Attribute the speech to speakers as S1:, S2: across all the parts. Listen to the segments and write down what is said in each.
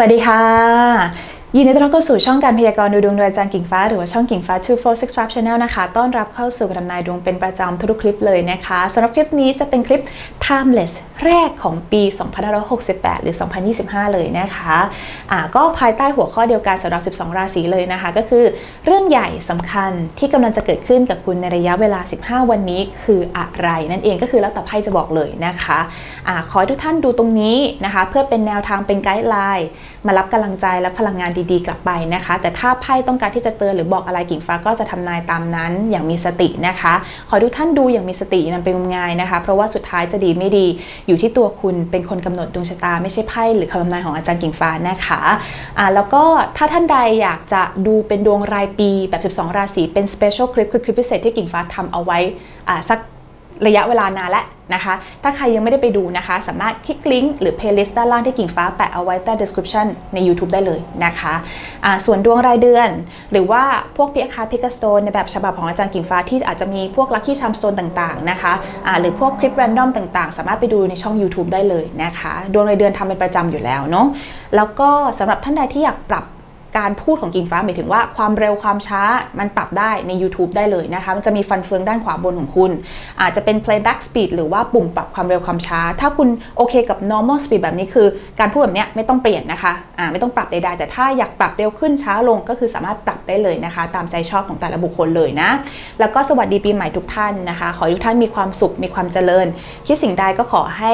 S1: สวัสดีค่ะ ยินดีต้อนรับเข้าสู่ช่องการพยากรณ์ดูดวงโดยอาจารย์กิ่งฟ้า หรือว่าช่องกิ่งฟ้า 2465 Channel นะคะ ต้อนรับเข้าสู่การทำนายดวงเป็นประจำทุกคลิปเลยนะคะสำหรับคลิปนี้จะเป็นคลิป timeless แรกของปี 2568 หรือ 2025 เลยนะคะอ่าก็ภายใต้หัวข้อเดียวกันสำหรับ 12 ราศีเลยนะคะ ก็คือ เรื่องใหญ่สำคัญที่กำลังจะเกิดขึ้นกับคุณในระยะเวลา 15 วันนี้คืออะไรนั่นเองก็คือแล้วแต่ไพ่จะบอกเลยนะคะอ่าขอให้ทุกท่านดูตรงนี้นะคะ เพื่อเป็นแนวทางเป็นไกด์ไลน์มารับกำลังใจและพลังงานดีๆ กลับไปนะคะ แต่ถ้าไพ่ต้องการที่จะเตือนหรือบอกอะไรกิ่งฟ้าก็จะทำนายตามนั้นอย่างมีสตินะคะ ขอให้ทุกท่านดูอย่างมีสติอย่านำไปงมงายนะคะ เพราะว่าสุดท้ายจะดีไม่ดีอยู่ที่ตัวคุณเป็นคนกำหนดดวงชะตาไม่ใช่ไพ่หรือคำทำนายของอาจารย์กิ่งฟ้านะคะอ่าแล้วก็ถ้าท่านใดอยากจะดูเป็นดวงรายปีแบบ 12 ราศีเป็น special clip คือคลิปพิเศษที่กิ่งฟ้าทำเอาไว้อ่าสัก ระยะเวลานานแล้วนะคะ ถ้าใครยังไม่ได้ไปดูนะคะ สามารถคลิกลิงก์หรือ playlist ด้านล่างที่กิ่งฟ้าแปะเอาไว้ใต้ description ใน YouTube ได้เลยนะคะะส่วนดวงรายเดือน หรือว่าพวกพิอาคาพิกาสโตนในแบบฉบับของอาจารย์กิ่งฟ้าที่อาจจะมีพวกลัคกี้ชัมสโตนต่างๆนะคะะหรือพวกคลิป r รนดอมต่างๆ สามารถไปดูในช่อง YouTube ได้เลยนะคะ ดวงรายเดือนทำเป็นประจำอยู่แล้วเนาะ แล้วก็สำหรับท่านใดที่อยากปรับ การพูดของกิ่งฟ้าหมายถึงว่าความเร็วความช้ามันปรับได้ใน YouTube ได้เลยนะคะ มันจะมีฟันเฟืองด้านขวาบนของคุณ อาจจะเป็น playback speed หรือว่าปุ่มปรับความเร็วความช้า ถ้าคุณโอเคกับ normal speed แบบนี้คือ การพูดแบบเนี้ยไม่ต้องเปลี่ยนนะคะอ่าไม่ต้องปรับใดๆแต่ถ้าอยากปรับเร็วขึ้นช้าลงก็คือสามารถปรับได้เลยนะคะ ตามใจชอบของแต่ละบุคคลเลยนะ แล้วก็สวัสดีปีใหม่ทุกท่านนะคะ ขอให้ทุกท่านมีความสุขมีความเจริญ คิดสิ่งใดก็ขอให้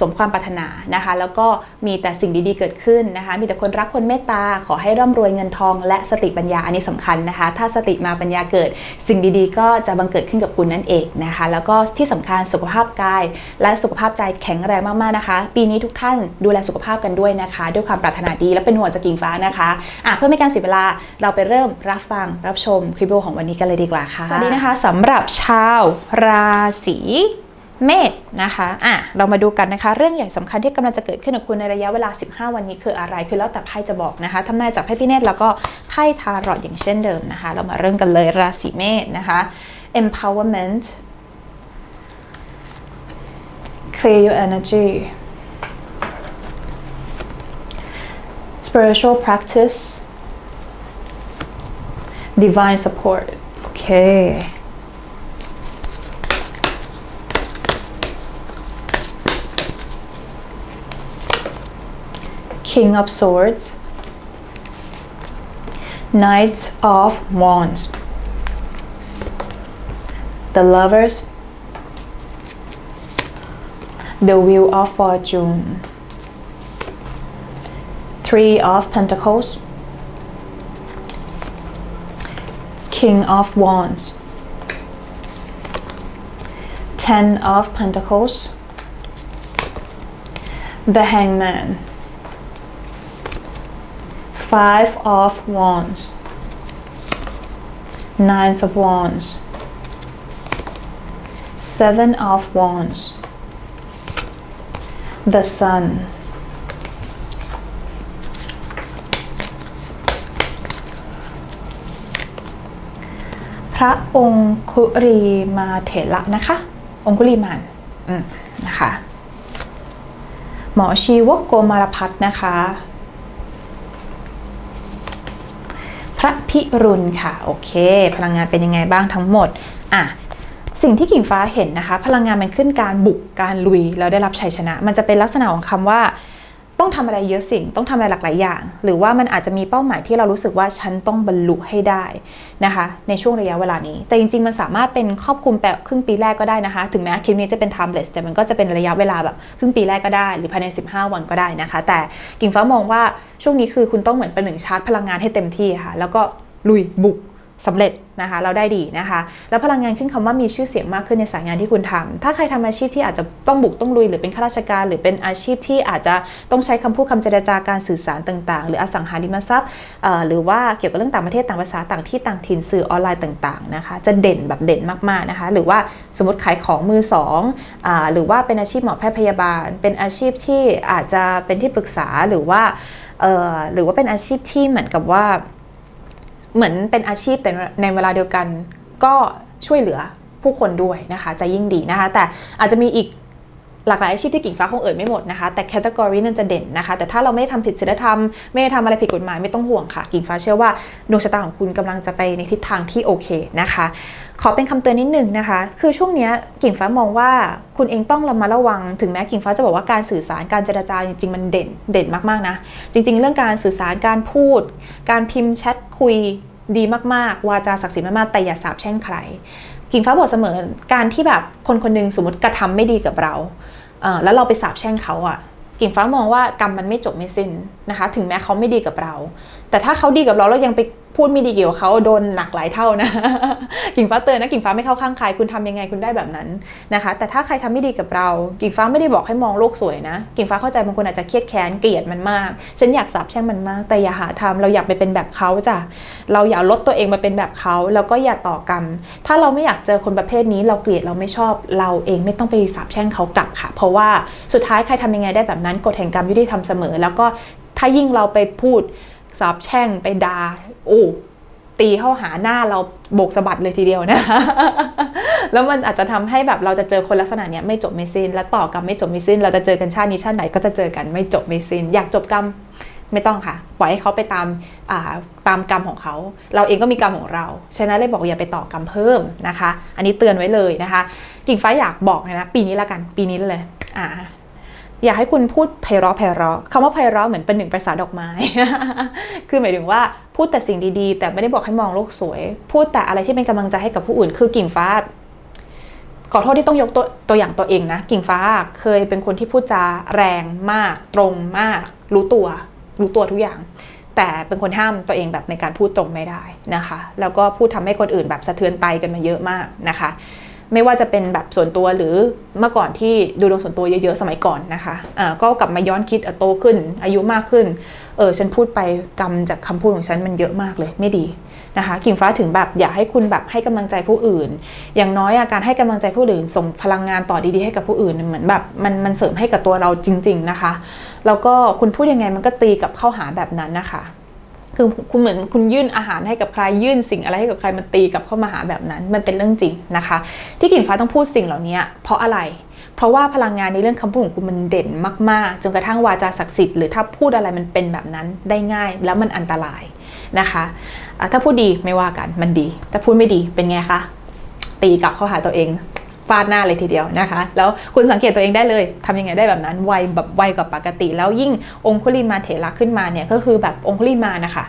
S1: สมความปรารถนานะคะ แล้วก็มีแต่สิ่งดีๆเกิดขึ้นนะคะ มีแต่คนรักคนเมตตาขอให้ร่ำรวยเงินทอง และสติปัญญาอันนี้สำคัญนะคะ ถ้าสติมาปัญญาเกิด สิ่งดีๆ ก็จะบังเกิดขึ้นกับคุณนั่นเองนะคะ แล้วก็ที่สำคัญสุขภาพกาย และสุขภาพใจแข็งแรงมากๆนะคะ ปีนี้ทุกท่านดูแลสุขภาพกันด้วยนะคะ ด้วยความปรารถนาดีและเป็นห่วงจากกิ่งฟ้านะคะะเพื่อไม่การเสียเวลาเราไปเริ่มรับฟังรับชมคลิปวิดีโอของวันนี้กันเลยดีกว่าค่ะสวัสดีนะคะสำหรับชาวราศี เมษนะคะอะเรามาดูกันนะคะ เรื่องใหญ่สำคัญที่กำลังจะเกิดขึ้นกับคุณในระยะเวลา 15 วันนี้คืออะไร คือแล้วแต่ไพ่จะบอกนะคะทำนายจากไพ่พิเนตแล้วก็ไพ่ทารอตอย่างเช่นเดิมนะคะ เรามาเริ่มกันเลยราศีเมษนะคะ empowerment clear your energy spiritual practice divine support โอเค King of Swords, Knights of Wands, the Lovers, the Wheel of Fortune, Three of Pentacles, King of Wands, Ten of Pentacles, the Hangman. Five of Wands, Nine of Wands, Seven of Wands, the Sun. พระองคุรีมาเถระนะคะ องคุลีมานอืมนะคะ หมอชีวกโกมารพัฒน์นะคะ พระพิรุณค่ะ โอเค พลังงานเป็นยังไงบ้างทั้งหมด อะ สิ่งที่กิ่งฟ้าเห็นนะคะ พลังงานมันขึ้นการบุกการลุยแล้วได้รับชัยชนะ มันจะเป็นลักษณะของคำว่า ต้องทำอะไรเยอะสิ่ง ต้องทำอะไรหลากหลายอย่าง หรือว่ามันอาจจะมีเป้าหมายที่เรารู้สึกว่าฉันต้องบรรลุให้ได้นะคะ ในช่วงระยะเวลานี้ แต่จริงๆ มันสามารถเป็นครอบคลุมแบบครึ่งปีแรกก็ได้นะคะ ถึงแม้คลิปนี้จะเป็น timeless แต่มันก็จะเป็นระยะเวลาแบบครึ่งปีแรกก็ได้ หรือภายใน 15 วันก็ได้นะคะ แต่กิ่งฟ้ามองว่าช่วงนี้คือคุณต้องเหมือนเป็นหนึ่งชาร์จพลังงานให้เต็มที่ค่ะ แล้วก็ลุยบุก สำเร็จนะคะ เราได้ดีนะคะ แล้วพลังงานขึ้นคำว่ามีชื่อเสียงมากขึ้นในสายงานที่คุณทำถ้าใครทำอาชีพที่อาจจะต้องบุกต้องลุยหรือเป็นข้าราชการ หรือเป็นอาชีพที่อาจจะต้องใช้คำพูดคำเจรจาการสื่อสารต่างๆ หรืออสังหาริมทรัพย์หรือว่าเกี่ยวกับเรื่องต่างประเทศต่างภาษาต่างที่ต่างถิ่นสื่อออนไลน์ต่างๆนะคะ จะเด่นแบบเด่นมากๆนะคะ หรือว่าสมมติขายของมือสองอหรือว่าเป็นอาชีพหมอแพทย์พยาบาล เป็นอาชีพที่อาจจะเป็นที่ปรึกษาหรือว่าหรือว่าเป็นอาชีพที่เหมือนกับว่า เหมือนเป็นอาชีพแต่ในเวลาเดียวกันก็ช่วยเหลือผู้คนด้วยนะคะ จะยิ่งดีนะคะ แต่อาจจะมีอีก หลากหลายอาชีพที่กิ่งฟ้าคงเอ่ยไม่หมดนะคะ แต่แคตตากรีนั้นจะเด่นนะคะ แต่ถ้าเราไม่ได้ทำผิดศีลธรรม ไม่ได้ทำอะไรผิดกฎหมายไม่ต้องห่วงค่ะ กิ่งฟ้าเชื่อว่าดวงชะตาของคุณกำลังจะไปในทิศทางที่โอเคนะคะ ขอเป็นคำเตือนนิดหนึ่งนะคะ คือช่วงนี้กิ่งฟ้ามองว่าคุณเองต้องระมัดระวัง ถึงแม้กิ่งฟ้าจะบอกว่าการสื่อสารการเจรจาจริงๆมันเด่นเด่นมากๆนะ จริง ๆ เรื่องการสื่อสารการพูด การพิมพ์แชทคุยดีมากๆ วาจาศักดิ์สิทธิ์มากๆ แต่อย่าสาบแช่งใคร กิ่งฟ้าบอกเสมอ การที่แบบคนคนนึงสมมติกระทำไม่ดีกับเรา แล้วเราไปสาบแช่งเขาอะกิ่งฟ้ามองว่ากรรมมันไม่จบไม่สิ้นนะคะ ถึงแม้เขาไม่ดีกับเรา แต่ถ้าเขาดีกับเราแล้วยังไปพูดไม่ดีเกี่ยวกับเขาโดนหนักหลายเท่านะกิ่งฟ้าเตือนนะกิ่งฟ้าไม่เข้าข้างใครคุณทำยังไงคุณได้แบบนั้นนะคะ แต่ถ้าใครทำไม่ดีกับเรา กิ่งฟ้าไม่ได้บอกให้มองโลกสวยนะ กิ่งฟ้าเข้าใจบางคนอาจจะเครียดแค้นเกลียดมันมาก ฉันอยากสาบแช่งมันมาก แต่อย่าหาทำเราอยากไปเป็นแบบเขาจ้ะเราอย่าลดตัวเองมาเป็นแบบเขาแล้วก็อย่าต่อกรรม ถ้าเราไม่อยากเจอคนประเภทนี้เราเกลียดเราไม่ชอบ เราเองไม่ต้องไปสาบแช่งเขากลับค่ะ เพราะว่าสุดท้ายใครทำยังไงได้แบบนั้นกฎแห่งกรรมยุติธรรมเสมอ แล้วก็ถ้ายิ่งเราไปพูด สาบแช่งไปดา่าโอ้ตีเข้าหาหน้าเราโบกสะบัดเลยทีเดียวนะแล้วมันอาจจะทำให้แบบเราจะเจอคนลักษณะเนี้ยไม่จบไม่สิ้น และต่อกรรมไม่จบไม่สิ้น เราจะเจอกันชาตินี้ชาติไหนก็จะเจอกันไม่จบไม่สิ้น อยากจบกรรมไม่ต้องค่ะ ปล่อยให้เขาไปตามอ่าตามกรรมของเขา เราเองก็มีกรรมของเรา ฉะนั้นเลยบอกอย่าไปต่อกรรมเพิ่มนะคะ อันนี้เตือนไว้เลยนะคะ กิ่งฟ้าอยากบอกเลยนะปีนี้ละกัน ปีนี้เลยอ่า อยากให้คุณพูดไพเราะไพเราะคำว่าไพเราะเหมือนเป็นหนึ่งประสาดอกไม้ คือหมายถึงว่าพูดแต่สิ่งดีๆ แต่ไม่ได้บอกให้มองโลกสวย พูดแต่อะไรที่เป็นกำลังใจให้กับผู้อื่น คือกิ่งฟ้า ขอโทษที่ต้องยกตัวตัวอย่างตัวเองนะ กิ่งฟ้าเคยเป็นคนที่พูดจาแรงมาก ตรงมาก รู้ตัว รู้ตัวทุกอย่าง แต่เป็นคนห้ามตัวเองแบบในการพูดตรงไม่ได้นะคะ แล้วก็พูดทำให้คนอื่นแบบสะเทือนไตกันมาเยอะมากนะคะ ไม่ว่าจะเป็นแบบส่วนตัวหรือเมื่อก่อนที่ดูดวงส่วนตัวเยอะๆสมัยก่อนนะคะะก็กลับมาย้อนคิดโตขึ้น อายุมากขึ้นเออฉันพูดไปกรรมจากคำพูดของฉันมันเยอะมากเลยไม่ดีนะคะกิ่งฟ้าถึงแบบอยากให้คุณแบบให้กำลังใจผู้อื่น อย่างน้อยอะการให้กำลังใจผู้อื่น ส่งพลังงานต่อดีๆให้กับผู้อื่นเหมือนแบบมันมันเสริมให้กับตัวเราจริง ๆนะคะ แล้วก็คุณพูดยังไงมันก็ตีกับเข้าหาแบบนั้นนะคะ คือคุณเหมือนคุณยื่นอาหารให้กับใครยื่นสิ่งอะไรให้กับใครมันตีกับเข้ามาหาแบบนั้น มันเป็นเรื่องจริงนะคะ ที่กิ่งฟ้าต้องพูดสิ่งเหล่านี้เพราะอะไร เพราะว่าพลังงานในเรื่องคำพูดของคุณมันเด่นมากๆ จนกระทั่งวาจาศักดิ์สิทธิ์หรือถ้าพูดอะไรมันเป็นแบบนั้นได้ง่าย แล้วมันอันตรายนะคะะถ้าพูดดีไม่ว่ากันมันดีถ้าพูดไม่ดีเป็นไงคะตีกลับเข้าหาตัวเอง ฟาดหน้าเลยทีเดียวนะคะ แล้วคุณสังเกตตัวเองได้เลยทำยังไงได้แบบนั้นไวแบบไวกว่าปกติ แล้วยิ่งองคุลิมาเถระขึ้นมาเนี่ยก็คือแบบองคุลิมานะคะ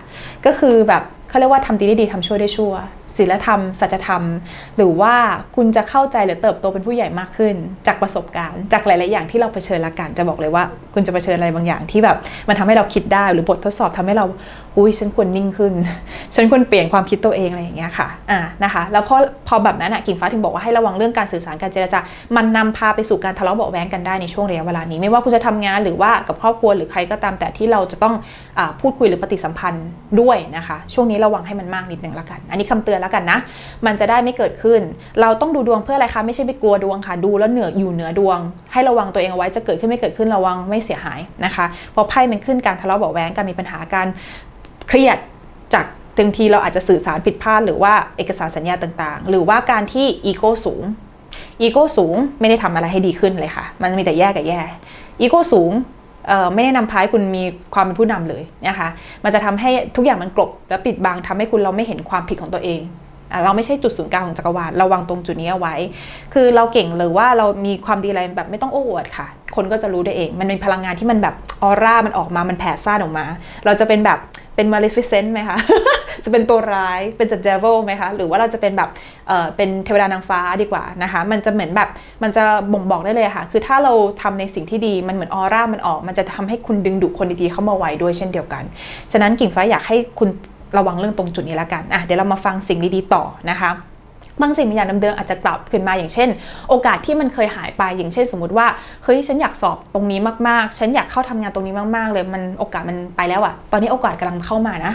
S1: ก็คือแบบเขาเรียกว่าทำดีได้ดีทำชั่วได้ชั่ว ศีลธรรม สัจธรรม หรือว่าคุณจะเข้าใจหรือเติบโตเป็นผู้ใหญ่มากขึ้น จากประสบการณ์ จากหลาย ๆ อย่างที่เราเผชิญละกันจะบอกเลยว่า คุณจะเผชิญอะไรบางอย่างที่แบบมันทำให้เราคิดได้หรือบททดสอบทำให้เราอุ้ยฉันควรนิ่งขึ้น ฉันควรเปลี่ยนความคิดตัวเองอะไรอย่างเงี้ยค่ะอ่านะคะแล้วพอพอแบบนั้นอะกิ่งฟ้าถึงบอกว่าให้ระวังเรื่องการสื่อสารการเจรจา มันนำพาไปสู่การทะเลาะเบาะแว้งกันได้ในช่วงระยะเวลานี้ ไม่ว่าคุณจะทำงานหรือว่ากับครอบครัวหรือใครก็ตามแต่ที่เราจะต้องอพูดคุยหรือปฏิสัมพันธ์ด้วยนะคะ ช่วงนี้ระวังให้มันมากนิดนึงละกัน อันนี้คำเตือนแล้วกันนะ มันจะได้ไม่เกิดขึ้น เราต้องดูดวงเพื่ออะไรคะไม่ใช่ไปกลัวดวงค่ะ ดูแล้วเหนืออยู่เหนือดวง ให้ระวังตัวเองเอาไว้จะเกิดขึ้นไม่เกิดขึ้นระวังไม่เสียหายนะคะพราะไพ่มันขึ้นการทะเลาะเบาะแว้งการมีปัญหาการเครียดจากบางทีเราอาจจะสื่อสารผิดพลาดหรือว่าเอกสารสัญญาต่างๆ หรือว่าการที่อีโก้สูงอีโก้สูงไม่ได้ทำอะไรให้ดีขึ้นเลยค่ะ มันมีแต่แย่กับแย่อีโก้สูง ไม่ได้นำพาให้คุณมีความเป็นผู้นำเลยนะคะ มันจะทำให้ทุกอย่างมันกลบ และปิดบังทำให้คุณเราไม่เห็นความผิดของตัวเองเราไม่ใช่จุดศูนย์กลางของจักรวาลเราวางตรงจุดนี้เอาไว้ คือเราเก่งหรือว่าเรามีความดีอะไรแบบไม่ต้องโอ้อวดค่ะ คนก็จะรู้ได้เอง มันเป็นพลังงานที่มันแบบออร่ามันออกมา มันแผ่ซ่านออกมา เราจะเป็นแบบ เป็น maleficent ไหมคะ จะเป็นตัวร้าย เป็นจะ devil ไหมคะ หรือว่าเราจะเป็นแบบเออเป็นเทวดานางฟ้าดีกว่านะคะ มันจะเหมือนแบบ มันจะบ่งบอกได้เลยค่ะ คือถ้าเราทำในสิ่งที่ดี มันเหมือนออร่า มันออก มันจะทำให้คุณดึงดูดคนดีๆเข้ามาไว้ด้วยเช่นเดียวกัน ฉะนั้นกิ่งฟ้าอยากให้คุณระวังเรื่องตรงจุดนี้ละกัน อะ เดี๋ยวเรามาฟังสิ่งดีๆต่อนะคะ บางสิ่งบางอย่างเดิมๆอาจจะกลับขึ้นมาอย่างเช่น โอกาสที่มันเคยหายไปอย่างเช่น สมมติว่าเฮ้ยฉันอยากสอบตรงนี้มากๆ ฉันอยากเข้าทำงานตรงนี้มากๆ เลยมันโอกาสมันไปแล้วอะตอนนี้โอกาสกำลังเข้ามานะ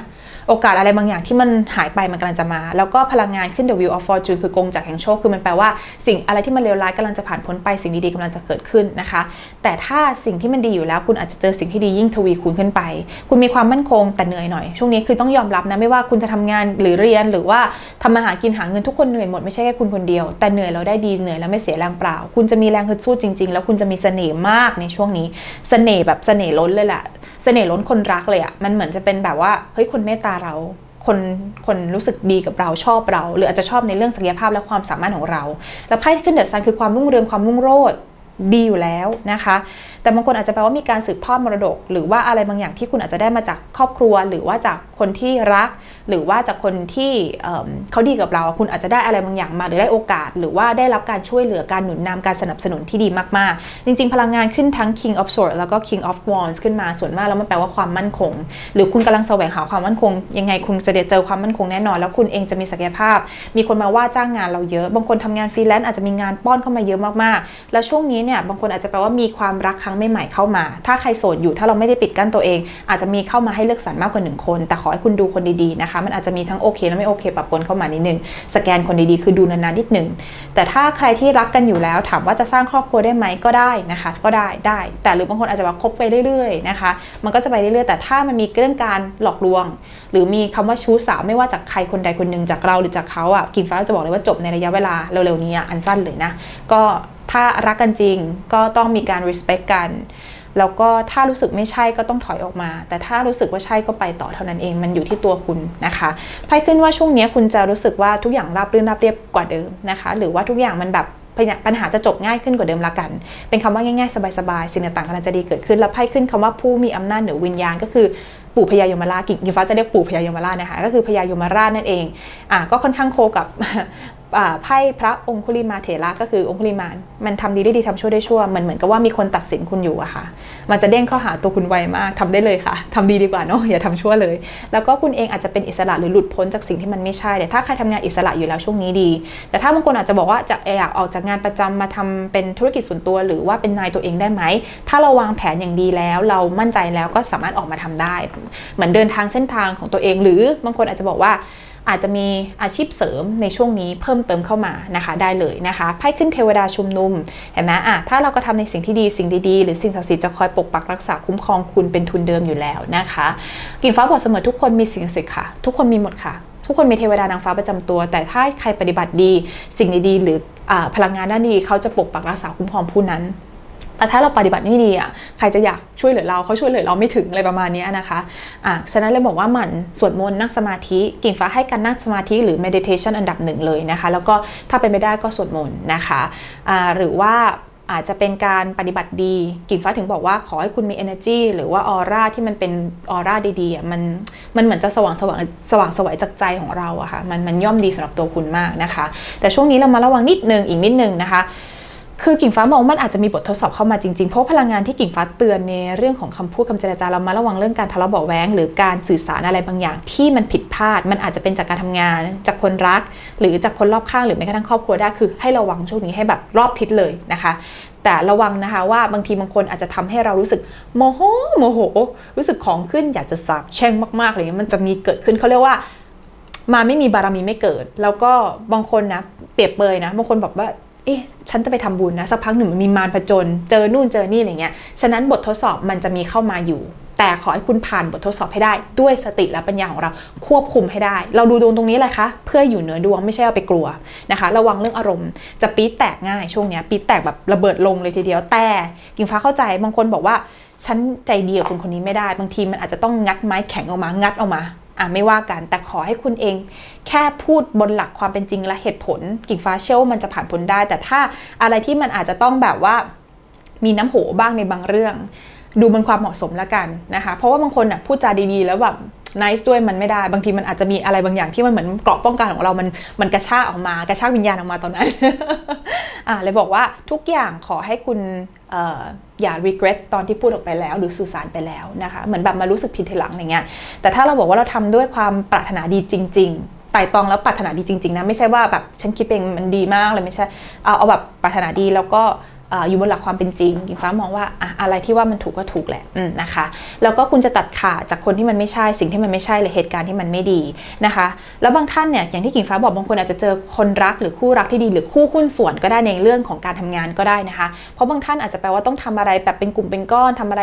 S1: โอกาสอะไรบางอย่างที่มันหายไปมันกำลังจะมา แล้วก็พลังงานขึ้น the wheel of fortune คือกงจากแห่งโชคคือมันแปลว่าสิ่งอะไรที่มันเลวร้ายกำลังจะผ่านพ้นไปสิ่งดีๆกำลังจะเกิดขึ้นนะคะ แต่ถ้าสิ่งที่มันดีอยู่แล้ว คุณอาจจะเจอสิ่งที่ดียิ่งทวีคูณขึ้นไป คุณมีความมั่นคงแต่เหนื่อยหน่อยช่วงนี้คือต้องยอมรับนะไม่ว่าคุณจะทำงานหรือเรียนหรือว่าทำมาหากินหาเงินทุกคนเหนื่อยหมดไม่ใช่แค่คุณคนเดียว แต่เหนื่อยแล้วได้ดีเหนื่อยแล้วไม่เสียแรงเปล่า คุณจะมีแรงฮึดสู้จริง ๆ แล้วคุณจะมีเสน่ห์มากในช่วงนี้ เสน่ห์แบบเสน่ห์ล้นเลยแหละเสน่ห์ล้นคนรักเลยอะ่ะมันเหมือนจะเป็นแบบว่าเฮ้ยคนเมตตาเราคนคนรู้สึกดีกับเราชอบเรา หรืออาจจะชอบในเรื่องศักยภาพและความสามารถของเรา แล้วไพ่ขึ้นเดอดซันคือความรุ่งเรืองความรุ่งโรจน์ ดีอยู่แล้วนะคะ แต่บางคนอาจจะแปลว่ามีการสืบทอดมรดก หรือว่าอะไรบางอย่างที่คุณอาจจะได้มาจากครอบครัว หรือว่าจากคนที่รัก หรือว่าจากคนที่เเขาดีกับเรา คุณอาจจะได้อะไรบางอย่างมาหรือได้โอกาส หรือว่าได้รับการช่วยเหลือการหนุนนำการสนับสนุนที่ดีมากๆ จริง ๆ พลังงานขึ้นทั้ง King of Swords แล้วก็ King of Wands ขึ้นมาส่วนมากแล้วมันแปลว่าความมั่นคง หรือคุณกำลังแสวงหาความมั่นคง ยังไงคุณจะได้เจอความมั่นคงแน่นอน แล้วคุณเองจะมีศักยภาพ มีคนมาว่าจ้างงานเราเยอะ บางคนทำงานฟรีแลนซ์อาจจะมีงานป้อนเข้ามาเยอะมากๆ แล้วช่วงนี้เนี่ยบางคนอาจจะแปลว่ามีความรักครั้งใหม่ๆเข้ามา ถ้าใครโสดอยู่ถ้าเราไม่ได้ปิดกั้นตัวเอง อาจจะมีเข้ามาให้เลือกสรรมากกว่าหนึ่งคน แต่ขอให้คุณดูคนดีๆนะคะ มันอาจจะมีทั้งโอเคและไม่โอเคปะปนเข้ามานิดนึงสแกนคนดีๆคือดูนานๆนิดหนึ่งแต่ถ้าใครที่รักกันอยู่แล้ว ถามว่าจะสร้างครอบครัวได้ไหมก็ได้นะคะ ก็ได้ได้ แต่หรือบางคนอาจจะว่าคบไปเรื่อยๆนะคะ มันก็จะไปเรื่อยๆ แต่ถ้ามันมีเรื่องการหลอกลวง หรือมีคำว่าชู้สาวไม่ว่าจากใครคนใดคนหนึ่งจากเราหรือจากเขาอะกิ่งฟ้าจะบอกเลยว่าจบในระยะเวลาเร็วๆนี้อันสั้นเลยนะก็ ถ้ารักกันจริงก็ต้องมีการ respect กัน แล้วก็ถ้ารู้สึกไม่ใช่ก็ต้องถอยออกมา แต่ถ้ารู้สึกว่าใช่ก็ไปต่อเท่านั้นเอง มันอยู่ที่ตัวคุณนะคะไพ่ขึ้นว่าช่วงนี้คุณจะรู้สึกว่าทุกอย่างราบรื่นราบเรียบกว่าเดิมนะคะ หรือว่าทุกอย่างมันแบบปัญหาจะจบง่ายขึ้นกว่าเดิมละกัน เป็นคำว่าง่ายๆ สบายๆ สิ่งต่างๆกำลังจะดีเกิดขึ้น แล้วไพ่ขึ้นคำว่าผู้มีอำนาจเหนือวิญญาณก็คือปู่พญายมราชกิ่งฟ้าจะเรียกปู่พญายมราชนะคะ ก็คือพญายมราชนั่นเอง อะก็ค่อนข้างโคกับ ไพ่พระองคุลิมาเถระก็คือองคุลิมานมันทำดีได้ดีทำชั่วได้ชั่วมันเหมือนกับว่ามีคนตัดสินคุณอยู่อะค่ะ มันจะเด้งเข้าหาตัวคุณไวมากทำได้เลยค่ะทำดีดีกว่าเนาะอย่าทำชั่วเลย แล้วก็คุณเองอาจจะเป็นอิสระหรือหลุดพ้นจากสิ่งที่มันไม่ใช่แต่ถ้าใครทำงานอิสระอยู่แล้วช่วงนี้ดี แต่ถ้าบางคนอาจจะบอกว่าจะอยากออกจากงานประจำมาทำเป็นธุรกิจส่วนตัว หรือว่าเป็นนายตัวเองได้ไหมถ้าเราวางแผนอย่างดีแล้ว เรามั่นใจแล้วก็สามารถออกมาทำได้ เหมือนเดินทางเส้นทางของตัวเอง หรือบางคนอาจจะบอกว่า อาจจะมีอาชีพเสริมในช่วงนี้เพิ่มเติมเข้ามานะคะ ได้เลยนะคะไพ่ขึ้นเทวดาชุมนุมเห็นไหมอะถ้าเราก็ทำในสิ่งที่ดีสิ่งดีๆ หรือสิ่งศักดิ์สิทธิ์จะคอยปกปักรักษาคุ้มครองคุณเป็นทุนเดิมอยู่แล้วนะคะกิ่งฟ้าบอกเสมอทุกคนมีสิ่งศักดิ์สิทธิ์ค่ะ ทุกคนมีหมดค่ะทุกคนมีเทวดานางฟ้าประจำตัว แต่ถ้าใครปฏิบัติดี สิ่งดีๆหรืออพลังงานด้านดีเขาจะปกปักรักษาคุ้มครองผู้นั้น แต่ถ้าเราปฏิบัติไม่ดีอะใครจะอยากช่วยเหลือเราเขาช่วยเหลือเราไม่ถึงอะไรประมาณนี้นะคะอะฉะนั้นเลยบอกว่าหมันสวดมนต์นั่งสมาธิกิ่งฟ้าให้การนั่งสมาธิหรือ meditation อันดับหนึ่งเลยนะคะ แล้วก็ถ้าเป็นไม่ได้ก็สวดมนต์นะคะอ่าหรือว่าอาจจะเป็นการปฏิบัติดี กิ่งฟ้าถึงบอกว่าขอให้คุณมี energy หรือว่าออร่าที่มันเป็นออร่าดีๆอะมันมันเหมือนจะสว่างสว่างสว่างสวยจากใจของเราอะค่ะมันมันย่อมดีสำหรับตัวคุณมากนะคะ แต่ช่วงนี้เรามาระวังนิดนึงอีกนิดนึงนะคะ คือกิ่งฟ้ามองมันอาจจะมีบททดสอบเข้ามาจริงๆ เพราะพลังงานที่กิ่งฟ้าเตือนในเรื่องของคำพูดคำเจรจาเรามาระวังเรื่องการทะเลาะเบาะแวงหรือการสื่อสารอะไรบางอย่างที่มันผิดพลาด มันอาจจะเป็นจากการทำงาน จากคนรัก หรือจากคนรอบข้างหรือแม้กระทั่งครอบครัวได้คือให้ระวังช่วงนี้ให้แบบรอบทิศเลยนะคะ แต่ระวังนะคะว่าบางทีบางคนอาจจะทำให้เรารู้สึกโมโหโมโห รู้สึกของขึ้นอยากจะสาบแช่งมากๆอะไรเงี้ยมันจะมีเกิดขึ้นเขาเรียกว่ามาไม่มีบารมีไม่เกิด แล้วก็บางคนนะเปรียบเปยนะบางคนบอกว่า เอ๊ะฉันจะไปทำบุญนะสักพักหนึ่งมันมีมารผจญเจอนู่นเจอนี่อะไรเงี้ยฉะนั้นบททดสอบมันจะมีเข้ามาอยู่ แต่ขอให้คุณผ่านบททดสอบให้ได้ ด้วยสติและปัญญาของเราควบคุมให้ได้ เราดูดวงตรงนี้เลยคะเพื่ออยู่เหนือดวงไม่ใช่เอาไปกลัวนะคะ ระวังเรื่องอารมณ์จะปี๊ดแตกง่ายช่วงเนี้ยปี๊ดแตกแบบระเบิดลงเลยทีเดียวแต่กิ่งฟ้าเข้าใจบางคนบอกว่าฉันใจดีกับคนคนนี้ไม่ได้ บางทีมันอาจจะต้องงัดไม้แข็งออกมางัดออกมา อะไม่ว่ากัน แต่ขอให้คุณเอง แค่พูดบนหลักความเป็นจริงและเหตุผล กิ่งฟ้าเชื่อว่ามันจะผ่านพ้นได้ แต่ถ้าอะไรที่มันอาจจะต้องแบบว่ามีน้ำโหบ้างในบางเรื่อง ดูมันความเหมาะสมแล้วกันนะคะ เพราะว่าบางคนน่ะพูดจาดีๆ แล้วแบบ nice ด้วยมันไม่ได้ บางทีมันอาจจะมีอะไรบางอย่างที่มันเหมือนเกราะป้องกันของเรา มันมันกระชากออกมากระชากวิญญาณออกมาตอนนั้นอ่าเลยบอกว่าทุกอย่างขอให้คุณอย่า regret ตอนที่พูดออกไปแล้ว หรือสื่อสารไปแล้วนะคะเหมือนแบบมารู้สึกผิดทีหลังอย่างเงี้ยแต่ถ้าเราบอกว่าเราทำด้วยความปรารถนาดีจริง ๆไต่ตองแล้วปรารถนาดีจริงๆนะไม่ใช่ว่าแบบฉันคิดเองมันดีมากเลยไม่ใช่เอาเอาแบบปรารถนาดีแล้วก็ อยู่บนหลักความเป็นจริงกิ่งฟ้ามองว่าอะอะไรที่ว่ามันถูกก็ถูกแหละนะคะ แล้วก็คุณจะตัดขาดจากคนที่มันไม่ใช่สิ่งที่มันไม่ใช่หรือเหตุการณ์ที่มันไม่ดีนะคะ แล้วบางท่านเนี่ยอย่างที่กิ่งฟ้าบอกบางคนอาจจะเจอคนรักหรือคู่รักที่ดี หรือคู่หุ้นส่วนก็ได้ในเรื่องของการทำงานก็ได้นะคะ เพราะบางท่านอาจจะแปลว่าต้องทำอะไรแบบเป็นกลุ่มเป็นก้อนทำอะไร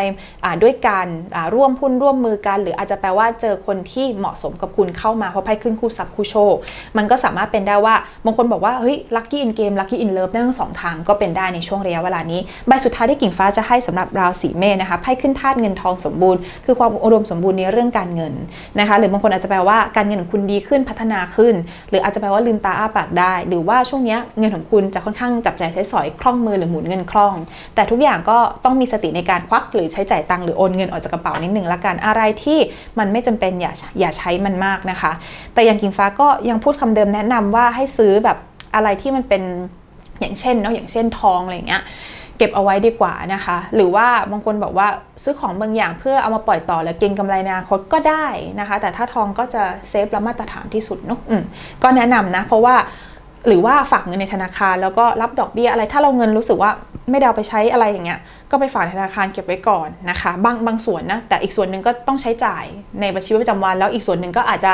S1: ด้วยกันอ่าร่วมหุ้นร่วมมือกัน หรืออาจจะแปลว่าเจอคนที่เหมาะสมกับคุณเข้ามาเพราะไพ่ขึ้นคู่ทรัพย์คู่โชค มันก็สามารถเป็นได้ว่าบางคนบอกว่าเฮ้ยลัคกี้อินเกมลัคกี้อินเลิฟได้ทั้งสองทางก็เป็นได้ในช่วงระยะเวลานี้ ใบสุดท้ายที่กิ่งฟ้าจะให้สำหรับราศีเมษนะคะไพ่ขึ้นธาตุเงินทองสมบูรณ์ คือความอุดมสมบูรณ์ในเรื่องการเงินนะคะ หรือบางคนอาจจะแปลว่าการเงินของคุณดีขึ้นพัฒนาขึ้น หรืออาจจะแปลว่าลืมตาอ้าปากได้ หรือว่าช่วงนี้เงินของคุณจะค่อนข้างจับใจใช้สอยคล่องมือหรือหมุนเงินคล่อง แต่ทุกอย่างก็ต้องมีสติในการควักหรือใช้จ่ายตังค์หรือโอนเงินออกจากกระเป๋านิดนึงละกันอะไรที่มันไม่จำเป็นอย่าอย่าใช้มันมากนะคะ แต่อย่างกิ่งฟ้าก็ยังพูดคำเดิมแนะนำว่าให้ซื้อแบบอะไรที่มันเป็น อย่างเช่นเนาะอย่างเช่นทองอะไรอย่างเงี้ยเก็บเอาไว้ดีกว่านะคะ หรือว่าบางคนบอกว่าซื้อของบางอย่างเพื่อเอามาปล่อยต่อแล้วเก็งกำไรในอนาคตก็ได้นะคะ แต่ถ้าทองก็จะเซฟและมาตรฐานที่สุดเนาะก็แนะนำนะ เพราะว่าหรือว่าฝากเงินในธนาคารแล้วก็รับดอกเบี้ยอะไร ถ้าเราเงินรู้สึกว่าไม่ได้เอาไปใช้อะไรอย่างเงี้ย ก็ไปฝากธนาคารเก็บไว้ก่อนนะคะบางบางส่วนนะแต่อีกส่วนหนึ่งก็ต้องใช้จ่ายในบัญชีประจำวันแล้วอีกส่วนหนึ่งก็อาจจะ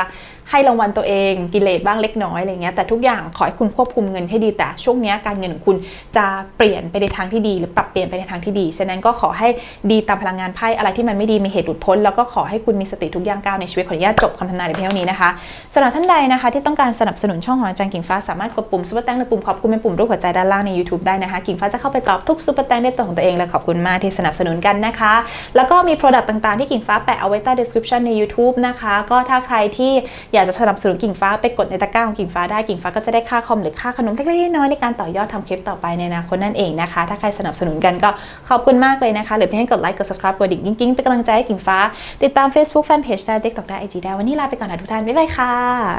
S1: ให้รางวัลตัวเองกิเลสบ้างเล็กน้อยอะไรเงี้ยแต่ทุกอย่างขอให้คุณควบคุมเงินให้ดีแต่ช่วงนี้การเงินของคุณจะเปลี่ยนไปในทางที่ดี หรือปรับเปลี่ยนไปในทางที่ดี ฉะนั้นก็ขอให้ดีตามพลังงานไพ่อะไรที่มันไม่ดีมีเหตุหลุดพ้น แล้วก็ขอให้คุณมีสติทุกย่างก้าวในชีวิตขออนุญาตจบคำทำนายในเพียงนี้นะคะสำหรับท่านใดนะคะ ที่ต้องการสนับสนุนช่องของอาจารย์กิ่งฟ้าสามารถกดปุ่มซุปเปอร์แตงหรือปุ่มขอบคุณเป็นปุ่มรูปหัวใจด้านล่างใน YouTube ได้นะคะกิ่งฟ้าจะเข้าไปตอบทุกซุปเปอร์แตงด้ตัวของตัวเองและขอบคุณมากที่สนับสนุนกันนะคะ แล้วก็มี Product ต่างๆ ที่กิ่งฟ้าแปะเอาไว้ใต้ description ใน YouTube นะคะ ก็ถ้าใครที่อยากจะสนับสนุนกิ่งฟ้าไปกดในตะกร้าของกิ่งฟ้าได้กิ่งฟ้าก็จะได้ค่าคอมหรือค่าขนมเล็กๆน้อยๆในการต่อยอดทำคลิปต่อไปในอนาคตนั่นเองนะคะ ถ้าใครสนับสนุนกันก็ขอบคุณมากเลยนะคะ หรือเพียงให้กดไลค์กด subscribe กดดิ่งกิ๊งๆเป็นกำลังใจให้กิ่งฟ้า ติดตาม Facebook Fanpage ได้ TikTok ได้ IG ได้วันนี้ลาไปก่อนนะทุกท่านบ๊ายบายค่ะ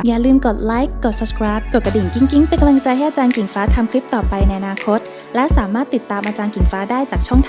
S2: อย่าลืมกดไลค์กด subscribe กดกระดิ่งกิ้งกิ้งเป็นกำลังใจให้อาจารย์กิ่งฟ้าทำคลิปต่อไปในอนาคต และสามารถติดตามอาจารย์กิ่งฟ้าได้จากช่องท